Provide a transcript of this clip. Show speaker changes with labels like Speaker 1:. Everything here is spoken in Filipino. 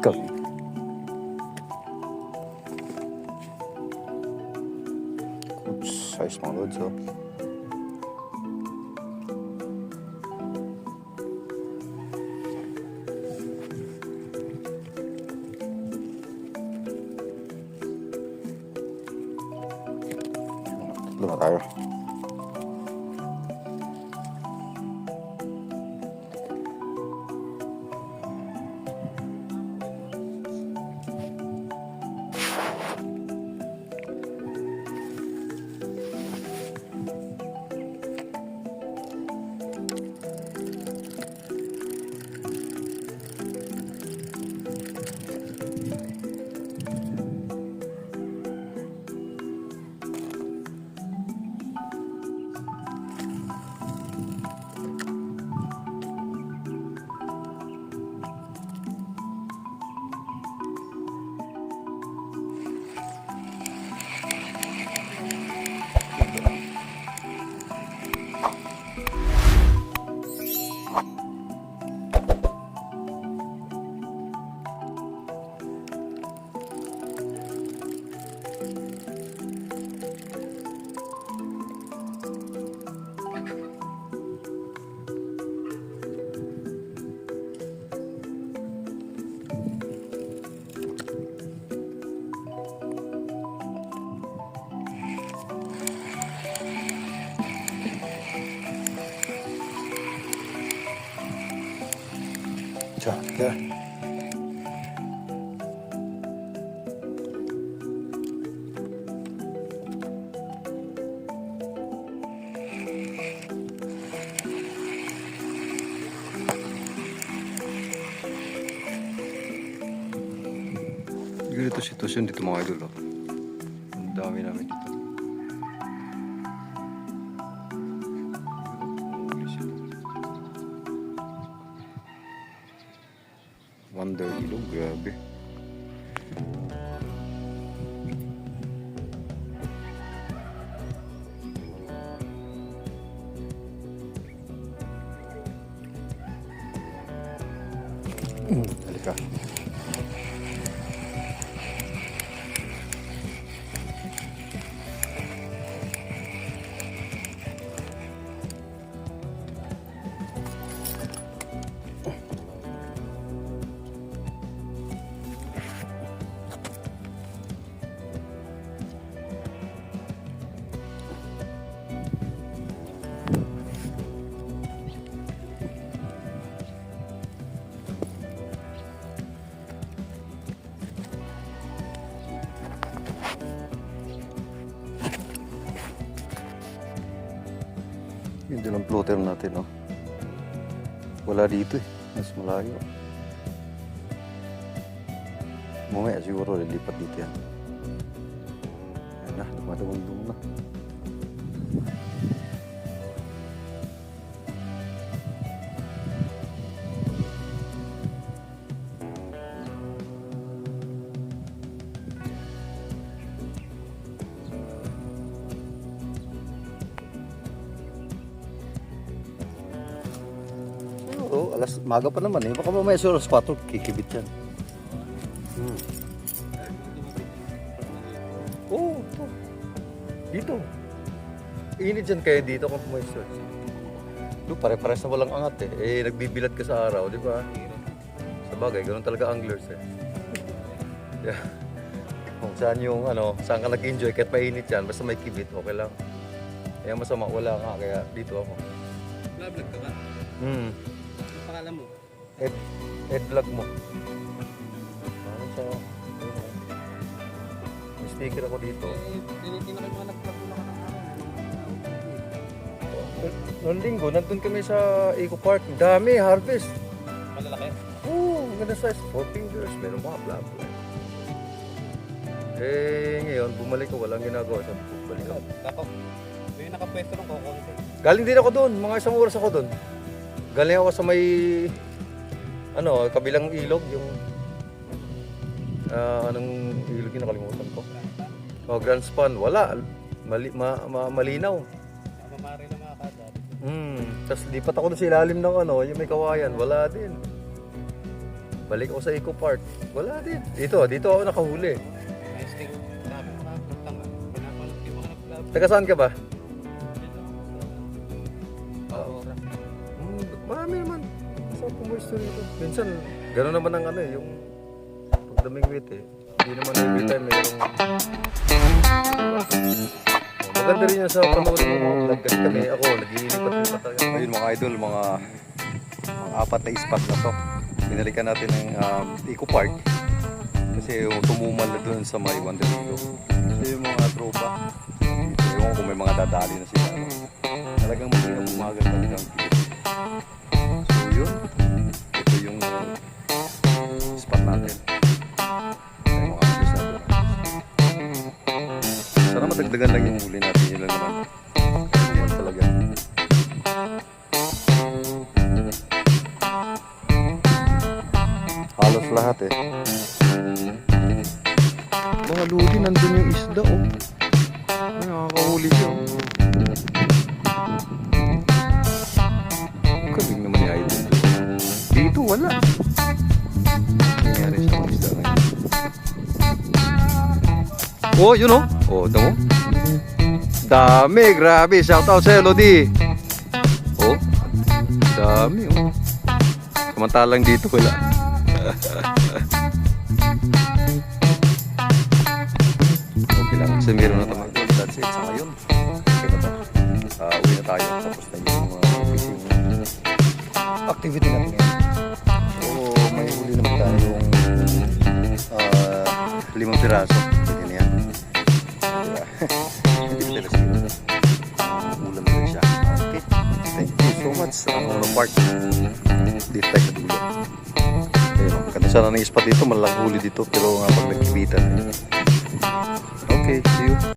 Speaker 1: Come. Oops, I smell it, so. Na 个 Okay. Kami. Good size mga lods, oh. Tatlo na tayo. 자, 야. Ganito sitwasyon dito mga idol. Oh. Ang Wonder Ilog, grabe. Hmm, halika. Yun din ang plotter natin, no? Wala dito eh. Mas malayo. Mamaya siguro lilipat dito yan. Ayan na, dumadawang na. Alas maga pa naman eh. Baka mamaya sa alas 4, kikibit yan. Hmm. Oo, ito. Dito. Init dyan kayo dito kung pumayos Do, pare-pares na walang angat eh. Eh, nagbibilad ka sa araw, di ba? Sa bagay, ganun talaga anglers eh. Yeah. Kung saan yung ano, saan ka nag-enjoy kahit mainit yan, basta may kibit, okay lang. Kaya masama, wala nga, kaya dito ako.
Speaker 2: Vlog ka ba?
Speaker 1: Hmm.
Speaker 2: Ang pangalan mo?
Speaker 1: Ed, Ed vlog mo. Ano sa... May sticker ako dito.
Speaker 2: Eh, tinitingnan ko mga nag-vlog mo na.
Speaker 1: Noong linggo, nandun kami sa Eco Park. Dami, harvest.
Speaker 2: Malalaki?
Speaker 1: Oo, ganda size. Four fingers, meron mga black. Eh, ngayon, bumalik ko, walang ginagawa. Sabi ko, balik ako.
Speaker 2: Tapos, yung nakapwesto ng kokonse.
Speaker 1: Galing din ako doon, mga isang oras ako doon. Galing ako sa may, ano, kabilang ilog, yung Ah, anong ilog yun? Nakalimutan ko. Oh, Grand Span. Wala. Mali, ma, ma- malinaw.
Speaker 2: Mamamari na mga kada.
Speaker 1: Hmm. Tapos lipat ako sa ilalim ng ano, yung may kawayan. Wala din. Balik ako sa Eco Park. Wala din. Dito, dito ako nakahuli.
Speaker 2: Yung nag-vlog.
Speaker 1: Taga saan ka ba? Marami naman. Sa pumuesto rito. Minsan, gano'n naman ang ano eh, yung pagdaming wait eh. Hindi naman every time mayroong... Maganda rin yan sa panoorin ng mga vlog kasi kami ako, nag-iilipat-lipat tayo. Ayun mga idol, mga, mga apat na spot na to. Binalikan natin ng um, Eco Park kasi yung tumumal na doon sa may Wanderigo. So yung mga tropa, yung kung may mga dadali na sila. Talagang magiging umagal talagang Sana madagdagan lang yung huli natin. Yun lang naman. Yan talaga. Halos lahat eh. Mga ludi, nandun yung isda oh. Ay, nakakahuli siya oh. Galing naman ni Idol. Dito wala. Nangyari sa mga isda ngayon? Oh, yun oh. Oh, ito mo. Dami, grabe. Shout out sa Elodie. Oh, dami oh. Samantalang dito wala. okay lang. Kasi meron na naman. That's it sa ngayon. Okay na to. Ah, uwi na tayo. Tapos na yung mga fishing activity natin ngayon. So, may huli naman tayong ah, limang piraso. Pwede na talaga siguro. Ulam na siya. Okay. Thank you so much sa uh, Park. Dito tayo sa dulo. Ayun, ang ganda sana ng spot dito. Malaking huli dito. Pero nga pag nagkibitan. Okay, see you.